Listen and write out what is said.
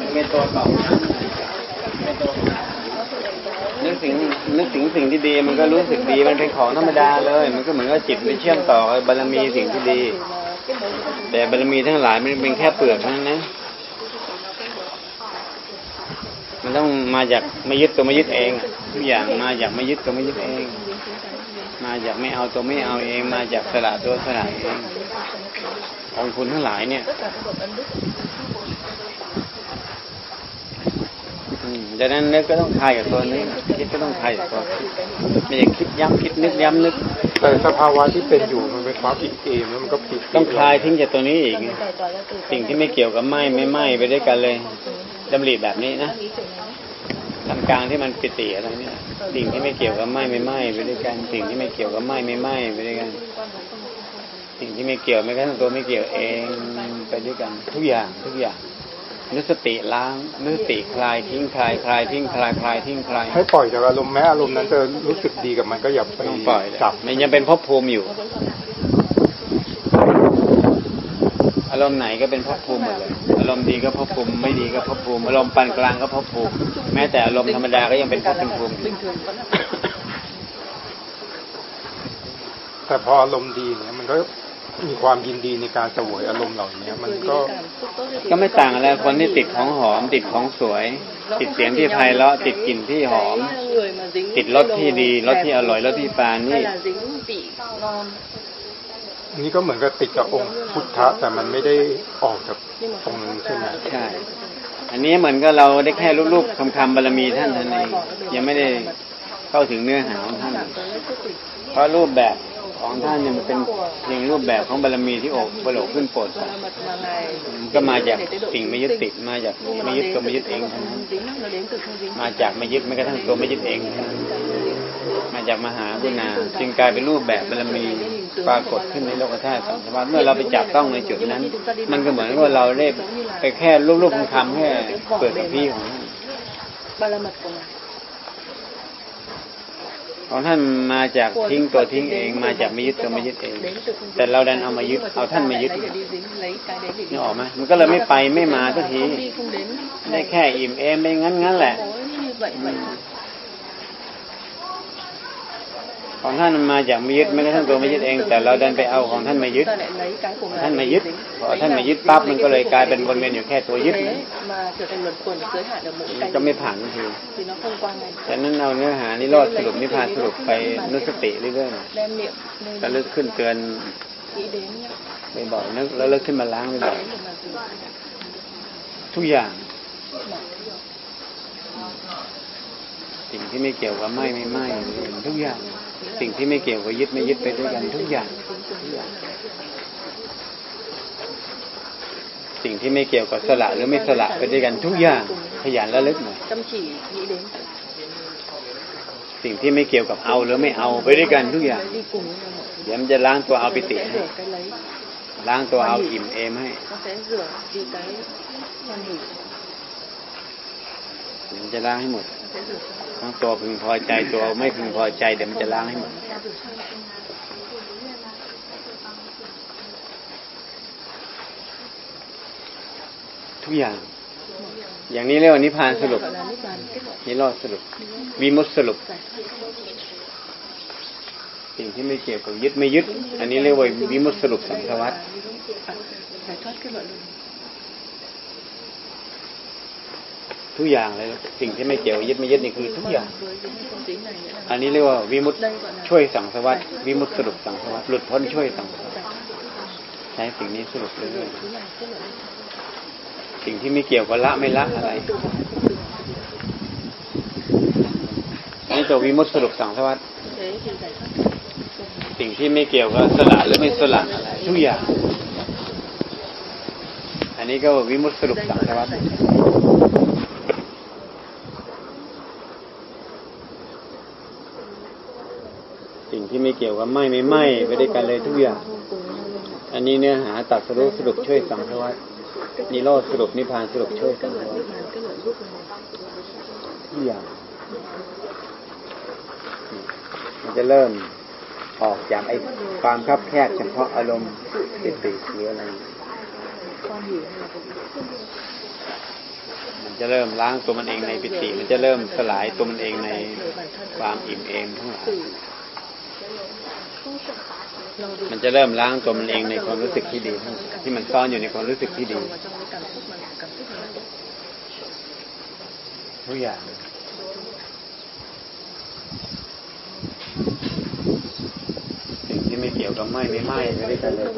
มันเป็นตัวตอบเป็นตัวนึกถึงนึกถึงสิ่งที่ดีมันก็รู้สึกดีมันเป็นของธรรมดาเลย มันก็เหมือนกับจิตไปเชื่อมต่อบารมีสิ่งที่ดี แต่บารมีทั้งหลายมันเป็นแค่เปลือกเท่านั้นนะมันต้องมาจากไม่ยึดตัวไม่ยึดเองทุกอย่างมาจากไม่ยึดตัวไม่ยึดเอง มาจากไม่เอาตัวไม่เอาเอง มาจากสละตัวสละเององค์คุณทั้งหลายเนี่ย อืม ดังนั้นนึกก็ต้องคลายกับตัวนี้คิดก็ต้องคลายกับตัวคิดไม่ใช่คิดย้ำคิดนึกย้ำนึกแต่สภาวะที่เป็นอยู่มันเป็นความอิ่มเอมแล้วมันก็ผิดต้องคลายทิ้งจากตัวนี้อีกไงสิ่งที่ไม่เกี่ยวกับไหมไม่ไหมไปด้วยกันเลยดำริแบบนี้นะทำกลางที่มันปิติอะไรเนี่ยสิ่งที่ไม่เกี่ยวกับไหมไม่ไหมไปด้วยกันสิ่งที่ไม่เกี่ยวกับไหมไม่ไหมไปด้วยกัน สิ่งที่ไม่เกี่ยวไม่กระทั่งตัวไม่เกี่ยวเองไปด้วยกันทุกอย่างทุกอย่าง นึกสติล้างนึกสติคลายทิ้งคลายคลายทิ้งคลายคลายทิ้งคลายให้ปล่อยจากอารมณ์แม้อารมณ์นั้นจะรู้สึกดีกับมันก็อย่าไปต้องปล่อยเลยจับมันยังเป็นภพภูมิอยู่ อารมณ์ไหนก็เป็นภพภูมิหมดเลยอารมณ์ดีก็ภพภูมิไม่ดีก็ภพภูมิอารมณ์ปานกลางก็ภพภูมิแม้แต่อารมณ์ธรรมดาก็ยังเป็นภพเป็นภูมิอยู่แต่พออารมณ์ดีเนี่ยมันก็ มีความยินดีในการเสวยอารมณ์เหล่านี้มันก็ ก็ไม่ต่างอะไรคนที่ติดของหอม ติดของสวย ติดเสียงที่ไพเราะติดกลิ่นที่หอม ติดรสที่ดีรสที่อร่อยรสที่ปานนี่นี่ก็เหมือนกับติดกับองค์พุทธะแต่มันไม่ได้ออกจากองค์นั้นใช่ไหมใช่อันนี้เหมือนกับเราได้แค่รูปๆคำคำๆบารมีท่านเท่านั้นเองยังไม่ได้เข้าถึงเนื้อหาของท่านเพราะรูปแบบ ของท่านเนี่ยมันเป็นเพียงรูปแบบของบารมีที่อกบรโลขึ้นโปรดสัตว์มันก็มาจากสิ่งไม่ยึดติดมาจากไม่ยึดตัวไม่ยึดเอง มาจากไม่ยึดแม้กระทั่งตัวไม่ยึดเอง มาจากมหากุณาจึงกลายเป็นรูปแบบบารมีปรากฏขึ้นในโลกธาตุสัมสวัสเมื่อเราไปจับต้องในจุดนั้น มันก็เหมือนกับว่าเราได้ไปแค่รูปๆคำแค่เปิดกับพี่ของท่านบารมัด ของเราของท่านมาจากทิ้งตัวทิ้งเอง มาจากไม่ยึดตัวไม่ยึดเอง แต่เราดันเอามายึด เอาท่านมายึด để đi dính lấy cái đấy để đi นี่ออกไหมมันก็เลยไม่ไปไม่มาสักที không đi không đến ได้แค่อิ่มเอมไปงั้นงั้นแหละ ของท่านมาจากไม่ยึดไม่กระทั่งตัวไม่ยึดเอง แต่เราดันไปเอาของท่านมายึด ท่านมายึดพอท่านมายึดปั๊บมันก็เลยกลายเป็นวนเวียนอยู่แค่ตัวยึดมันก็ไม่ผ่านที thì nó không qua ngay ฉะนั้นเอาเนื้อหานิโรธสรุปนิพพานสรุปไปนึกสติเรื่อยๆ lên ระลึกขึ้นเตือน nghĩ đến nhá บ่อยๆนึกแล้วเลึกขึ้นมาล้างบ่อย Đấy để mà giữ ๆทุกอย่างสิ่งที่ไม่เกี่ยวกับไม่ไม่ไม่ทุกอย่าง สิ่งที่ไม่เกี่ยวกับยึดไม่ยึดไปด้วยกันทุกอย่างทุกอย่าง สิ่งที่ไม่เกี่ยวกับสละหรือไม่สละไปด้วยกันทุกอย่างขยันและลึกหน่อยสิ่งที่ไม่เกี่ยวกับเอาหรือไม่เอาไปด้วยกันทุกอย่างเดี๋ยวมันจะล้างตัวเอาปิติให้ล้างตัวเอาอิ่มเอมให้เดี๋ยวมันจะล้างให้หมด ทั้งตัวพึงพอใจตัวไม่พึงพอใจเดี๋ยวมันจะล้างให้หมดทุกอย่าง อย่างนี้เรียกว่านิพพานสรุปนิโรธสรุปวิมุตสรุป สิ่งที่ไม่เกี่ยวกับยึดไม่ยึด อันนี้เรียกว่าวิมุตสรุปสังสวัต ทุกอย่างเลยสิ่งที่ไม่เกี่ยวยึดไม่ยึดนี่คือทุกอย่าง อันนี้เรียกว่าวิมุตช่วยสังสวัตวิมุตสรุปสังสวัตหลุดพ้นช่วยสังสวัต giải thoát ใช้สิ่งนี้สรุปเรื่อยๆสิ่งที่ไม่เกี่ยวกับละไม่ละอะไรนนี้ตัววิมุตสรุปสังสวัต thế thì giải thoát สิ่งที่ไม่เกี่ยวกับสละหรือไม่สละอะไรทุกอย่างอันนี้ก็วิมุตสรุปสังสวัต สิ่งที่ไม่เกี่ยวกับไม่ไม่ไม่ไปด้วยกันเลยทุกอย่าง อันนี้เนื้อหาตัดสรุปสรุปช่วยสังสวัตนิโรธสรุปนิพพานสรุปช่วยสังสวัตทุกอย่างมันจะเริ่มออกจากไอ้ความคับแคบเฉพาะอารมณ์ติดติหรืออะไร quan hỷ hay là จะเริ่มล้างตัวมันเองในปิติ มันจะเริ่มสลายตัวมันเองในความอิ่มเอมทั้งหลาย มันจะเริ่มล้างตัวมันเองในความรู้สึกที่ดี ที่มันซ่อนอยู่ในความรู้สึกที่ดี ทุกมันกับทุกมันทุกอย่างสิ่งที่ไม่เกี่ยวกับไหม้ไม่ไหม้ไม่ได้กันเลย